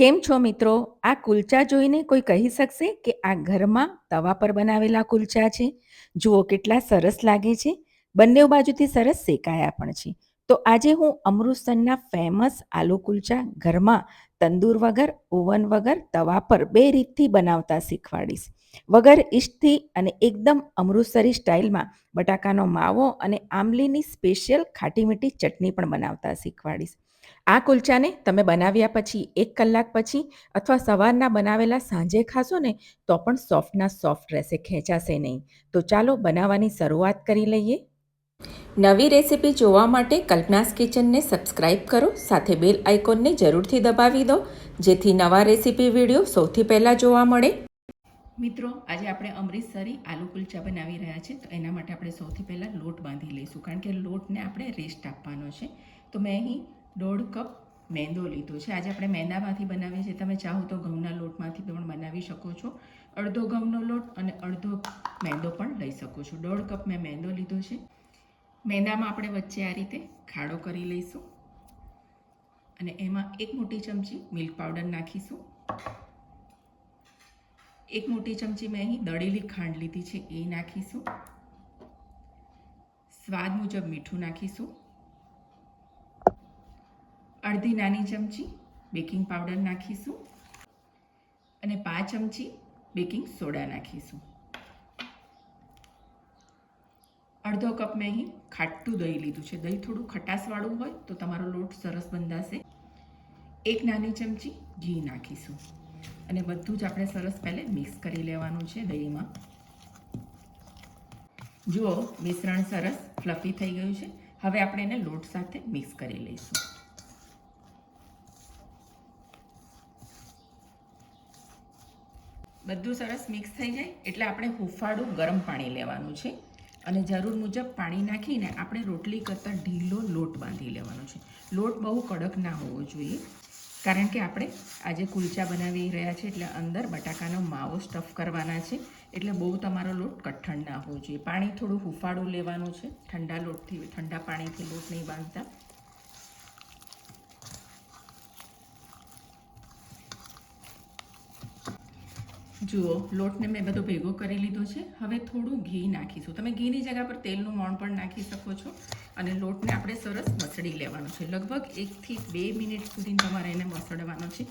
કેમ છો મિત્રો? આ કુલચા જોઈને કોઈ કહી શકશે કે આ ઘરમાં તવા પર બનાવેલા કુલચા છે? જુઓ કેટલા સરસ લાગે છે. બંને બાજુથી સરસ શેકાયા પણ છે. તો આજે હું અમૃતસરના ફેમસ આલુ કુલચા ઘરમાં તંદૂર વગર, ઓવન વગર, તવા પર બે રીતથી બનાવતા શીખવાડીશ. વગર ઈસ્ટથી અને એકદમ અમૃતસરી સ્ટાઇલમાં બટાકાનો માવો અને આંબલીની સ્પેશિયલ ખાટી મીઠી ચટણી પણ બનાવતા શીખવાડીશ. આ કુલચાને તમે બનાવ્યા પછી, એક કલાક પછી અથવા સવારના બનાવેલા સાંજે ખાશો ને, તો પણ સોફ્ટના સોફ્ટ રહેશે ખેંચાશે નહીં. તો ચાલો બનાવવાની શરૂઆત કરી લઈએ. નવી રેસિપી જોવા માટે કલ્પનાસ કિચનને સબસ્ક્રાઇબ કરો, સાથે બેલ આઇકોનને જરૂરથી દબાવી દો, જેથી નવા રેસિપી વીડિયો સૌથી પહેલાં જોવા મળે. મિત્રો, આજે આપણે અમૃતસરી આલુ કુલચા બનાવી રહ્યા છે. તો એના માટે આપણે સૌથી પહેલાં લોટ બાંધી લઈશું. કારણ કે લોટને આપણે રેસ્ટ આપવાનો છે. તો મેં અહીં દોઢ કપ મેંદો લીધો છે. આજે આપણે મેંદામાંથી બનાવીએ છીએ. તમે ચાહો તો ઘઉંના લોટમાંથી પણ બનાવી શકો છો. અડધો ઘઉંનો લોટ અને અડધો મેંદો પણ લઈ શકો છો. દોઢ કપ મેં મેંદો લીધો છે. મેંદામાં આપણે વચ્ચે આ રીતે ખાડો કરી લઈશું. અને એમાં એક મોટી ચમચી મિલ્ક પાવડર નાખીશું. એક મોટી ચમચી મેં અહીં દળેલી ખાંડ લીધી છે, એ નાખીશું. સ્વાદ મુજબ મીઠું નાખીશું. અડધી નાની ચમચી બેકિંગ પાવડર નાખીશું અને પાંચ ચમચી બેકિંગ સોડા નાખીશું. અડધો કપ મેં અહીં ખાટું દહીં લીધું છે. દહીં થોડું ખટાશવાળું હોય તો તમારો લોટ સરસ બંધાશે. એક નાની ચમચી ઘી નાખીશું. અને બધું જ આપણે સરસ પહેલે મિક્સ કરી લેવાનું છે દહીંમાં. જુઓ, મિશ્રણ સરસ ફ્લફી થઈ ગયું છે. હવે આપણે એને લોટ સાથે મિક્સ કરી લઈશું. બધું સરસ મિક્સ થઈ જાય એટલે આપણે હુંફાળું ગરમ પાણી લેવાનું છે. અને જરૂર મુજબ પાણી નાખીને આપણે રોટલી કરતાં ઢીલો લોટ બાંધી લેવાનો છે. લોટ બહુ કડક ના હોવો જોઈએ. કારણ કે આપણે આજે કુલચા બનાવી રહ્યા છે, એટલે અંદર બટાકાનો માવો સ્ટફ કરવાના છે, એટલે બહુ તમારો લોટ કઠણ ના હોવો જોઈએ. પાણી થોડું હુફાળું લેવાનું છે, ઠંડા લોટથી, ઠંડા પાણીથી લોટ નહીં બાંધતા. જુઓ, લોટને મેં બધો ભેગો કરી લીધો છે. હવે થોડું ઘી નાખીશું. તમે ઘીની જગ્યા પર તેલનું મોણ પણ નાખી શકો છો અને લોટને આપણે સરસ મસળી લેવાનો છે. લગભગ એકથી બે મિનિટ સુધી તમારે એને મસળવાનો છે.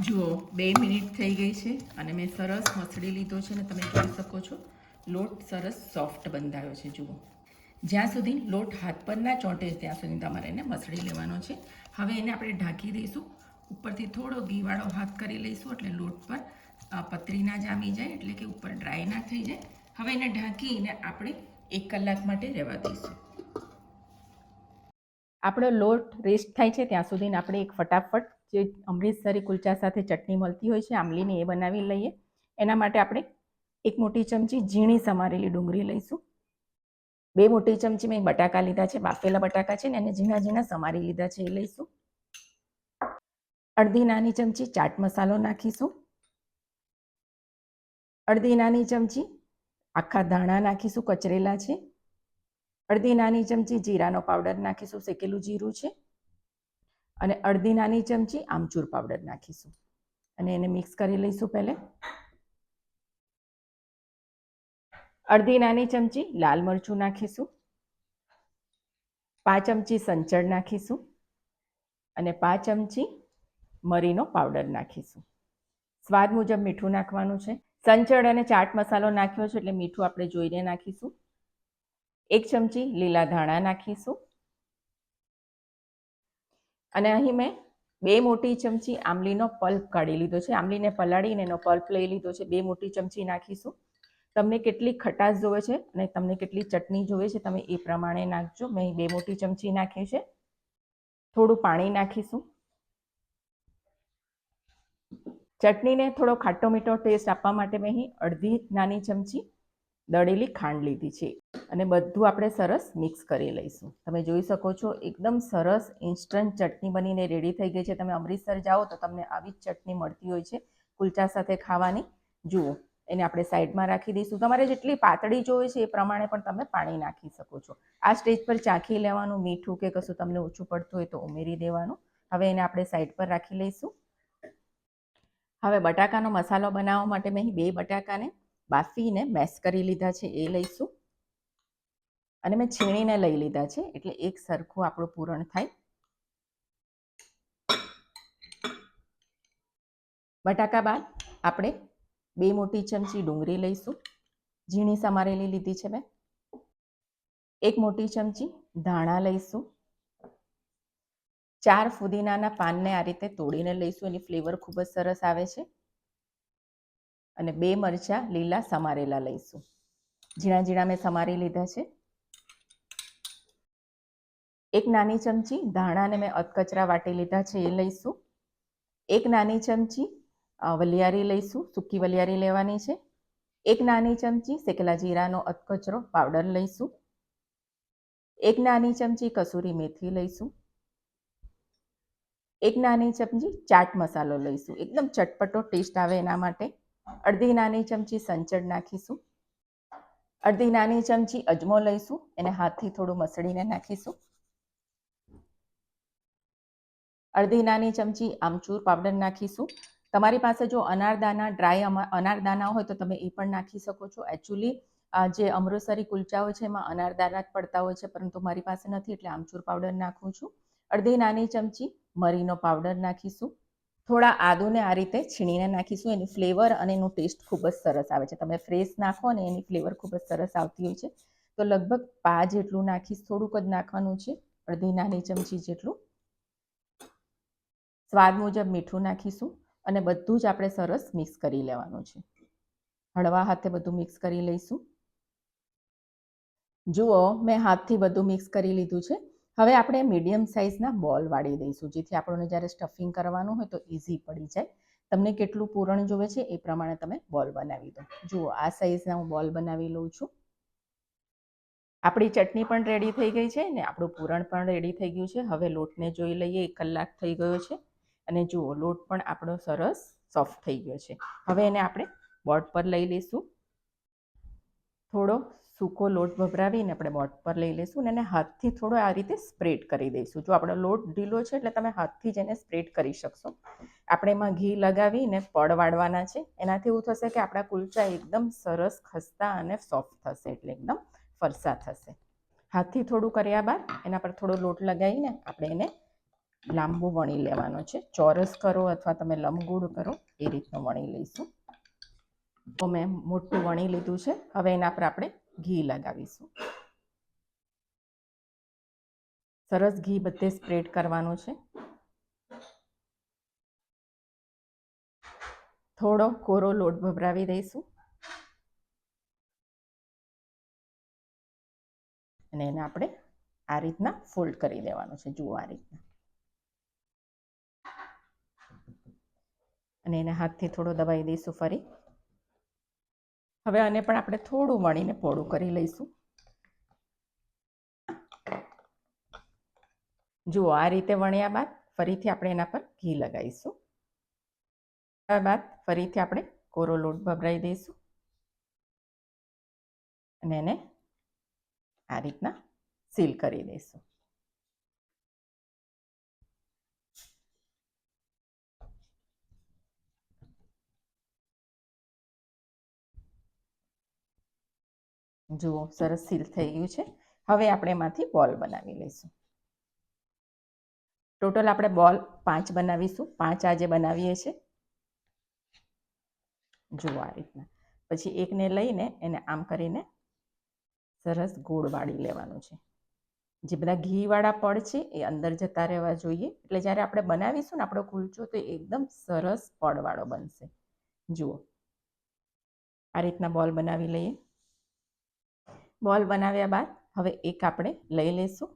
જુઓ, બે મિનિટ થઈ ગઈ છે અને મેં સરસ મસળી લીધો છે અને તમે જોઈ શકો છો, લોટ સરસ સોફ્ટ બંધાયો છે. જુઓ. જ્યાં સુધી લોટ હાથ પર ના ચોંટે ત્યાં સુધી તમારે એને મસળી લેવાનો છે. હવે એને આપણે ઢાંકી દઈશું. ઉપરથી થોડો ઘીવાળો હાથ કરી લઈશું એટલે લોટ પર પતરી ના જામી જાય, એટલે કે ઉપર ડ્રાય ના થઈ જાય. હવે એને ઢાંકીને આપણે એક કલાક માટે રહેવા દઈશું. આપણો લોટ રેસ્ટ થાય છે ત્યાં સુધીને આપણે એક ફટાફટ જે અમૃતસરી કુલચા સાથે ચટણી મળતી હોય છે આમલીની એ બનાવી લઈએ. એના માટે આપણે એક મોટી ચમચી ઝીણી સમારેલી ડુંગળી લઈશું. બે મોટી ચમચી મેં બટાકા લીધા છે, બાફેલા બટાકા છે ને એને ઝીણા ઝીણા સમારી લીધા છે એ લઈશું. અડધી નાની ચમચી ચાટ મસાલો નાખીશું. અડધી નાની ચમચી આખા ધાણા નાખીશું કચરેલા છે. અડધી નાની ચમચી જીરાનો પાવડર નાખીશું, શેકેલું જીરું છે. અને અડધી નાની ચમચી આમચૂર પાવડર નાખીશું. અને એને મિક્સ કરી લઈશું પહેલે. અડધી નાની ચમચી લાલ મરચું નાખીશું. પાંચ ચમચી સંચળ નાખીશું. અને પાંચ ચમચી મરીનો પાવડર નાખીશું. સ્વાદ મુજબ મીઠું નાખવાનું છે. સંચળ અને ચાટ મસાલો નાખ્યો છે એટલે મીઠું આપણે જોઈને નાખીશું. એક ચમચી લીલા ધાણા નાખીશું. અને અહીં મેં બે મોટી ચમચી આંબલીનો પલ્પ કાઢી લીધો છે. આંબલીને પલાળીને એનો પલ્પ લઈ લીધો છે. બે મોટી ચમચી નાખીશું. તમને કેટલી ખટાશ જોવે છે અને તમને કેટલી ચટણી જોવે છે તમે એ પ્રમાણે નાખજો. મેં બે મોટી ચમચી નાખી છે. થોડું પાણી નાખીશું. ચટણીને થોડો ખાટો મીઠો ટેસ્ટ આપવા માટે મેં અહીં અડધી નાની ચમચી દળેલી ખાંડ લીધી છે અને બધું આપણે સરસ મિક્સ કરી લઈશું. તમે જોઈ શકો છો, એકદમ સરસ ઇન્સ્ટન્ટ ચટણી બનીને રેડી થઈ ગઈ છે. તમે અમૃતસર જાઓ તો તમને આવી જ ચટણી મળતી હોય છે કુલચા સાથે ખાવાની. જુઓ, એને આપણે સાઈડમાં રાખી દઈશું. તમારે જેટલી પાતળી જોઈએ છે એ પ્રમાણે પણ તમે પાણી નાખી શકો છો. આ સ્ટેજ પર ચાખી લેવાનું, મીઠું કે કશું તમને ઓછું પડતું હોય તો ઉમેરી દેવાનું. હવે એને આપણે સાઈડ પર રાખી લઈશું. હવે બટાકાનો મસાલો બનાવવા માટે મેં બે બટાકાને બાફીને મેશ કરી લીધા છે, એ લઈશું. અને મેં છીણીને લઈ લીધા છે, એટલે એક સરખું આપણું પૂરણ થાય. બટાકા બાદ આપણે બે મોટી ચમચી ડુંગળી લઈશું. ઝીણી સમારેલી લીધી છે મેં. એક મોટી ચમચી ધાણા લઈશું. ચાર ફુદીનાના પાનને આ રીતે તોડીને લઈશું. એની ફ્લેવર ખૂબ જ સરસ આવે છે. અને બે મરચાં લીલા સમારેલા લઈશું. ઝીણા ઝીણા મેં સમારી લીધા છે. એક નાની ચમચી ધાણાને મેં અધકચરા વાટી લીધા છે, એ લઈશું. એક નાની ચમચી વલિયારી લઈશું, સૂકી વલિયારી લેવાની છે. એક નાની ચમચી શેકેલા જીરાનો અધકચરો પાવડર લઈશું. એક નાની ચમચી કસૂરી મેથી લઈશું. એક નાની ચમચી ચાટ મસાલો લઈશું. એકદમ ચટપટો ટેસ્ટ આવે એના માટે. અડધી નાની ચમચી સંચળ નાખીશું. અડધી નાની ચમચી અજમો લઈશું. એને હાથથી થોડું મસળીને નાખીશું. અડધી નાની ચમચી આમચૂર પાવડર નાખીશું. તમારી પાસે જો અનારદાના ડ્રાય અનારદાના હોય તો તમે એ પણ નાખી શકો છો. એકચ્યુઅલી જે અમૃતસરી કુલચા હોય છે એમાં અનારદાના જ પડતા હોય છે, પરંતુ મારી પાસે નથી એટલે આમચૂર પાવડર નાખું છું. અડધી નાની ચમચી મરીનો પાવડર નાખીશું. થોડા આદુને આ રીતે છીણીને નાખીશું. એની ફ્લેવર અને એનું ટેસ્ટ ખૂબ જ સરસ આવે છે. તમે ફ્રેશ નાખો ને એની ફ્લેવર ખૂબ જ સરસ આવતી હોય છે. તો લગભગ પા જેટલું નાખીશ, થોડુંક જ નાખવાનું છે. અડધી નાની ચમચી જેટલું. સ્વાદ મુજબ મીઠું નાખીશું અને બધું જ આપણે સરસ મિક્સ કરી લેવાનું છે. હળવા હાથે બધું મિક્સ કરી લઈશું. જુઓ, મેં હાથથી બધું મિક્સ કરી લીધું છે. હવે આપણે મીડિયમ સાઇઝના બોલ વાળી દઈશું. જેથી આપણને જ્યારે સ્ટફિંગ કરવાનું હોય તો ઇઝી પડી જાય. તમને કેટલું પૂરણ જોવે છે એ પ્રમાણે તમે બોલ બનાવી દો. જુઓ, આ સાઇઝના હું બોલ બનાવી લઉં છું. આપણી ચટણી પણ રેડી થઈ ગઈ છે ને આપણું પૂરણ પણ રેડી થઈ ગયું છે. હવે લોટને જોઈ લઈએ, એક કલાક થઈ ગયો છે. અને જુઓ, લોટ પણ આપણો સરસ સોફ્ટ થઈ ગયો છે. હવે એને આપણે બોર્ડ પર લઈ લઈશું. થોડો સૂકો લોટ ભભરાવીને આપણે બોટ પર લઈ લઈશું અને એને હાથથી થોડો આ રીતે સ્પ્રેડ કરી દઈશું. જો આપણો લોટ ઢીલો છે એટલે તમે હાથથી જ એને સ્પ્રેડ કરી શકશો. આપણે એમાં ઘી લગાવીને પડ વાળવાના છે. એનાથી એવું થશે કે આપણા કુલચા એકદમ સરસ ખસ્તા અને સોફ્ટ થશે એટલે એકદમ ફરસા થશે. હાથથી થોડું કર્યા બાદ એના પર થોડો લોટ લગાવીને આપણે એને લાંબુ વણી લેવાનો છે. ચોરસ કરો અથવા તમે લંબગોળ કરો એ રીતનું વણી લઈશું. તો મેં મોટું વણી લીધું છે. હવે એના પર આપણે ઘી લગાવીશું. સરસ ઘી બધે સ્પ્રેડ કરવાનું છે. થોડો કોરો લોટ ભભરાવી દઈશું. અને એને આપણે આ રીતના ફોલ્ડ કરી દેવાનું છે, જુઓ આ રીતના. અને એને હાથથી થોડો દબાઈ દઈશું ફરી. હવે આને પણ આપણે થોડું વણીને પોળું કરી લઈશું. જુઓ આ રીતે વણ્યા બાદ ફરીથી આપણે એના પર ઘી લગાવીશું. બાદ ફરીથી આપણે કોરો લોટ ભભરાઈ દઈશું. અને એને આ રીતના સીલ કરી દઈશું. જુઓ, સરસ સીલ થઈ ગયું છે. હવે આપણે એમાંથી બોલ બનાવી લઈશું. ટોટલ આપણે બોલ પાંચ બનાવીશું. પાંચ આજે બનાવીએ છીએ જુઓ આ રીતના. પછી એકને લઈને એને આમ કરીને સરસ ગોળ વાળી લેવાનું છે. જે બધા ઘીવાળા પડ છે એ અંદર જતા રહેવા જોઈએ. એટલે જ્યારે આપણે બનાવીશું ને આપણો કુલચો, તો એકદમ સરસ પડવાળો બનશે. જુઓ. આ રીતના બોલ બનાવી લઈએ. બોલ બનાવ્યા બાદ હવે એક આપણે લઈ લઈશું.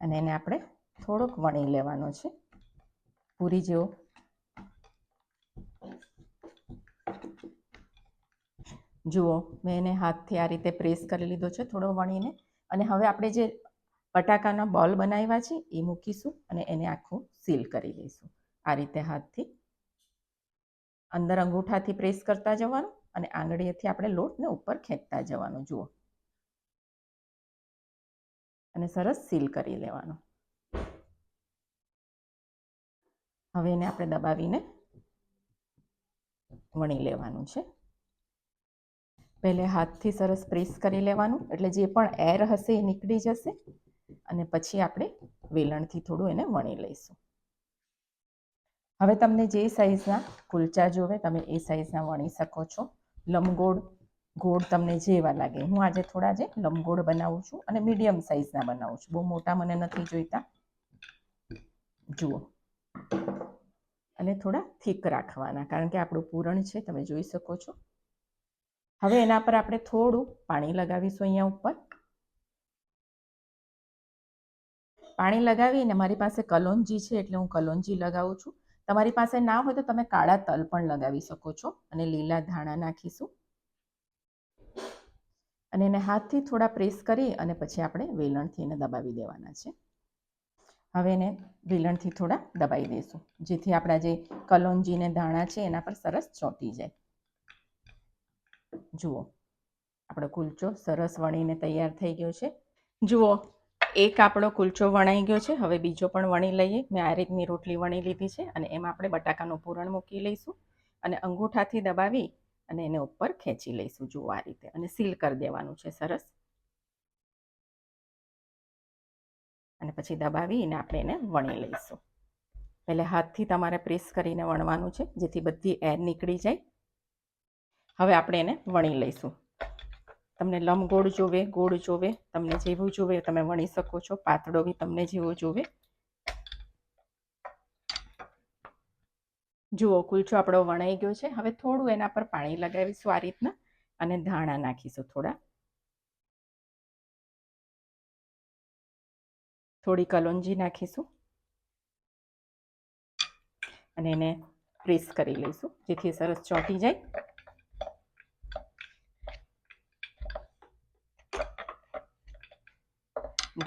અને એને આપણે થોડોક વણી લેવાનો છે. પૂરી જેવો. જુઓ, મેં એને હાથથી આ રીતે પ્રેસ કરી લીધો છે થોડો વણીને. અને હવે આપણે જે બટાકાના બોલ બનાવ્યા છે એ મૂકીશું અને એને આખું સીલ કરી દઈશું આ રીતે હાથથી. અંદર અંગૂઠાથી પ્રેસ કરતા જવાનું. અને આંગળીએથી આપણે લોટને ઉપર ખેંચતા જવાનું, જુઓ. અને સરસ સીલ કરી લેવાનું. હવે એને આપણે દબાવીને વણી લેવાનું છે. પહેલે હાથથી સરસ પ્રેસ કરી લેવાનું, એટલે જે પણ એર હશે એ નીકળી જશે અને પછી આપણે વેલણથી થોડું એને વણી લઈશું. હવે તમને જે સાઈઝના કુલચા જોવે, તમે એ સાઈઝના વણી શકો છો. લંબગોળ, ગોળ તમને જેવા લાગે. હું આજે થોડા જે લંબગોળ બનાવું છું અને મીડિયમ સાઈઝના બનાવું છું. બહુ મોટા મને નથી જોઈતા. જુઓ. અને થોડા થીક રાખવાના, કારણ કે આપણું પૂરણ છે, તમે જોઈ શકો છો. હવે એના પર આપણે થોડું પાણી લગાવીશું અહીંયા ઉપર. પાણી લગાવીને મારી પાસે કલોંજી છે, એટલે હું કલોંજી લગાવું છું. તમારી પાસે ના હોય તો તમે કાળા તલ પણ લગાવી શકો છો અને લીલા ધાણા નાખીશું. અને એને હાથથી થોડા પ્રેસ કરી અને પછી આપણે વેલણથી એને દબાવી દેવાના છે. હવે એને વેલણથી થોડા દબાઈ દઈશું. જેથી આપણા જે કલોંજીને ધાણા છે એના પર સરસ ચોંટી જાય. જુઓ, આપણો કુલચો સરસ વણીને તૈયાર થઈ ગયો છે. જુઓ એક આપણો કુલચો વણાઈ ગયો છે. હવે બીજો પણ વણી લઈએ. મેં આ રીતની રોટલી વણી લીધી છે અને એમાં આપણે બટાકાનું પૂરણ મૂકી લઈશું અને અંગૂઠાથી દબાવી અને એને ઉપર ખેંચી લઈશું. જુઓ આ રીતે અને સીલ કરી દેવાનું છે સરસ. અને પછી દબાવીને આપણે એને વણી લઈશું. પહેલે હાથથી તમારે પ્રેસ કરીને વણવાનું છે જેથી બધી એર નીકળી જાય. હવે આપણે એને વણી લઈશું. તમને લંબગોળ જોવે, ગોળ જોવે, તમને જેવું જોવે તમે વણી શકો છો. પાતળો બી તમને જેવો જોવે. જુઓ કુલચો આપણો વણાઈ ગયો છે. હવે થોડું એના પર પાણી લગાવીશું આ રીતના અને ધાણા નાખીશું થોડા. થોડી કલોંજી નાખીશું. અને એને પ્રેસ કરી લઈશું, જેથી સરસ ચોંટી જાય.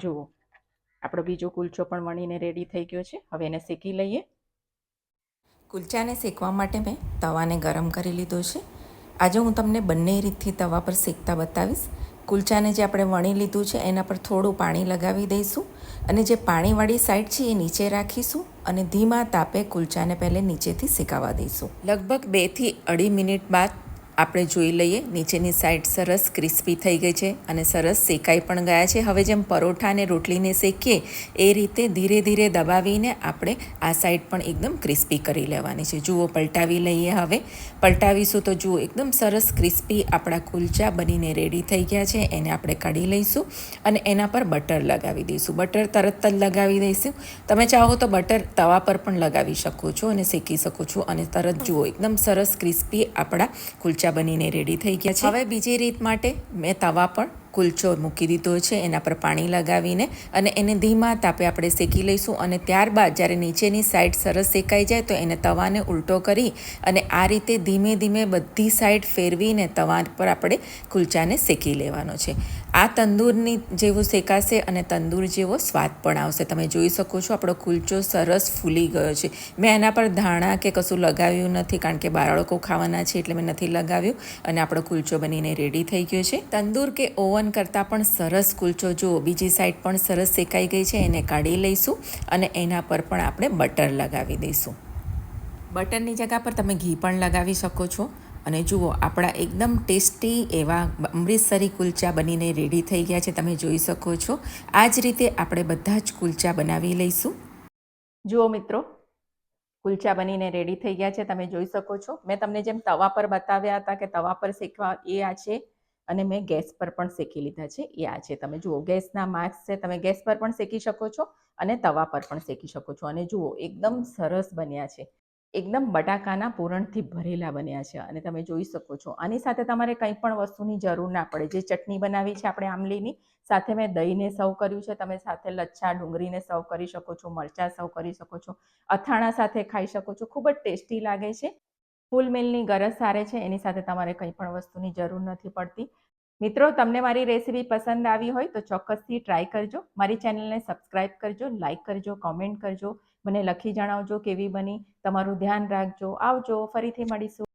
જુઓ. આપણો બીજો કુલચો પણ વણીને રેડી થઈ ગયો છે. હવે એને શેકી લઈએ. કુલચાને શેકવા માટે મેં તવાને ગરમ કરી લીધો છે. આજે હું તમને બંને રીતથી તવા પર શેકતા બતાવીશ. કુલચાને જે આપણે વણી લીધું છે, એના પર થોડું પાણી લગાવી દઈશું અને જે પાણીવાળી સાઈડ છે, એ નીચે રાખીશું અને ધીમા તાપે કુલચાને પહેલે નીચેથી શેકાવા દઈશું. લગભગ બેથી અઢી મિનિટ બાદ આપણે જોઈ લઈએ, નીચેની સાઈડ સરસ ક્રિસ્પી થઈ ગઈ છે અને સરસ શેકાઈ પણ ગયા છે. હવે જેમ પરોઠા અને રોટલીને શેકીએ, એ રીતે ધીરે ધીરે દબાવીને આપણે આ સાઈડ પણ એકદમ ક્રિસ્પી કરી લેવાની છે. જુઓ, પલટાવી લઈએ હવે. પલટાવીશું તો જુઓ, એકદમ સરસ ક્રિસ્પી આપણા કુલચા બનીને રેડી થઈ ગયા છે. એને આપણે કાઢી લઈશું અને એના પર બટર લગાવી દઈશું. બટર તરત જ લગાવી દઈશું. તમે ચાહો તો બટર તવા પર પણ લગાવી શકો છો અને શેકી શકો છો. અને તરત જુઓ, એકદમ સરસ ક્રિસ્પી આપણા કુલચા કુલચા બનીને રેડી થઈ ગયા છે. હવે બીજી રીત માટે મેં તવા પર કુલચો મૂકી દીધો છે, એના પર પાણી લગાવીને અને એને ધીમા તાપે આપણે શેકી લઈશું અને ત્યારબાદ જ્યારે નીચેની સાઈડ સરસ શેકાઈ જાય તો એને તવાને ઉલટો કરી અને આ રીતે ધીમે ધીમે બધી સાઈડ ફેરવીને તવા પર આપણે કુલચાને શેકી લેવાનો છે. આ તંદૂરની જેવું શેકાશે અને તંદૂર જેવો સ્વાદ પણ આવશે. તમે જોઈ શકો છો આપણો કુલચો સરસ ફૂલી ગયો છે. મેં એના પર ધાણા કે કશું લગાવ્યું નથી, કારણ કે બાળકો ખાવાના છે એટલે મેં નથી લગાવ્યું. અને આપણો કુલચો બનીને રેડી થઈ ગયો છે. તંદૂર કે ઓવન કરતાં પણ સરસ કુલચો. જુઓ બીજી સાઈડ પણ સરસ શેકાઈ ગઈ છે, એને કાઢી લઈશું અને એના પર પણ આપણે બટર લગાવી દઈશું. બટરની જગ્યા પર તમે ઘી પણ લગાવી શકો છો. અને જુઓ, આપણા એકદમ ટેસ્ટી એવા અમૃતસરી કુલચા બનીને રેડી થઈ ગયા છે. તમે જોઈ શકો છો. આ જ રીતે આપણે બધા જ કુલચા બનાવી લઈશું. જુઓ મિત્રો, કુલચા બનીને રેડી થઈ ગયા છે. તમે જોઈ શકો છો. મેં તમને જેમ તવા પર બતાવ્યા હતા કે તવા પર શેકવા એ આ છે અને મેં ગેસ પર પણ શેકી લીધા છે. એ આ છે. તમે જુઓ, ગેસના માર્ક્સ છે. તમે ગેસ પર પણ શેકી શકો છો અને તવા પર પણ શેકી શકો છો. અને જુઓ, એકદમ સરસ બન્યા છે. એકદમ બટાકાના પૂરણથી ભરેલા બન્યા છે અને તમે જોઈ શકો છો. આની સાથે તમારે કંઈ પણ વસ્તુની જરૂર ના પડે. જે ચટણી બનાવી છે આપણે આમલીની, સાથે મેં દહીંને સર્વ કર્યું છે. તમે સાથે લચ્છા, ડુંગળીને સર્વ કરી શકો છો, મરચાં સર્વ કરી શકો છો. અથાણા સાથે ખાઈ શકો છો. ખૂબ જ ટેસ્ટી લાગે છે. ફૂલ મિલની ગરજ સારે છે. એની સાથે તમારે કંઈ પણ વસ્તુની જરૂર નથી પડતી. મિત્રો, તમને મારી રેસીપી પસંદ આવી હોય તો ચોક્કસથી ટ્રાય કરજો. મારી ચેનલને સબસ્ક્રાઈબ કરજો, લાઇક કરજો, કોમેન્ટ કરજો. મને લખી જણાવજો કેવી બની. તમારું ધ્યાન રાખજો. આવજો. ફરીથી મળીશું.